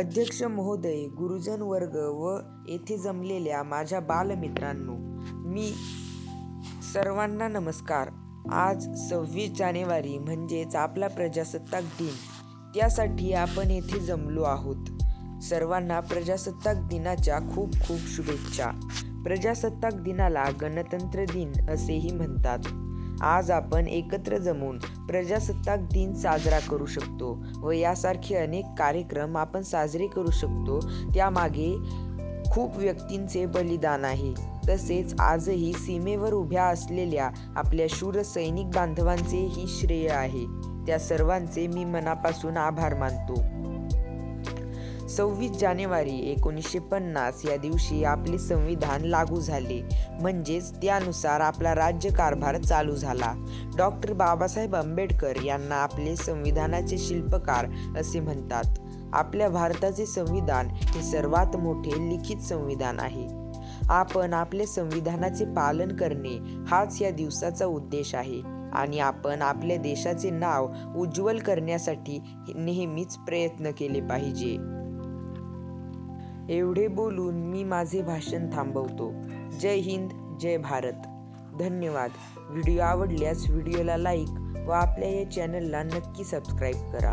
अध्यक्ष महोदय गुरुजन वर्ग व येथे जमलेल्या माझ्या बालमित्रांनो मी सर्वांना नमस्कार. आज सव्वीस जानेवारी म्हणजेच आपला प्रजासत्ताक दिन. त्यासाठी आपण येथे जमलो आहोत. सर्वांना प्रजासत्ताक दिनाच्या खूप खूप शुभेच्छा. प्रजासत्ताक दिनाला गणतंत्र दिन असेही म्हणतात. आज आपण एकत्र जमून प्रजासत्ताक दिन साजरा करू शकतो व यासारखे अनेक कार्यक्रम आपण साजरे करू शकतो. त्यामागे खूप व्यक्तींचे बलिदान आहे. तसेच आजही सीमेवर उभ्या असलेल्या आपल्या शूर सैनिक बांधवांचेही श्रेय आहे. त्या सर्वांचे मी मनापासून आभार मानतो. सव्वीस जानेवारी एकोणीसशे पन्नास या दिवशी आपले संविधान लागू झाले. म्हणजेच त्यानुसार आपला राज्यकारभार चालू झाला. डॉक्टर बाबासाहेब आंबेडकर यांना आपले संविधानाचे शिल्पकार असे म्हणतात. आपल्या भारताचे संविधान हे सर्वात मोठे लिखित संविधान आहे. आपण आपले संविधानाचे पालन करणे हाच या दिवसाचा उद्देश आहे. आणि आपण आपल्या देशाचे नाव उज्ज्वल करण्यासाठी नेहमीच प्रयत्न केले पाहिजे. एवढे बोलून मी माझे भाषण थांबवतो. जय हिंद जय भारत. धन्यवाद. व्हिडिओ आवडल्यास व्हिडिओला लाईक व आपल्या या चॅनलला नक्की सबस्क्राईब करा.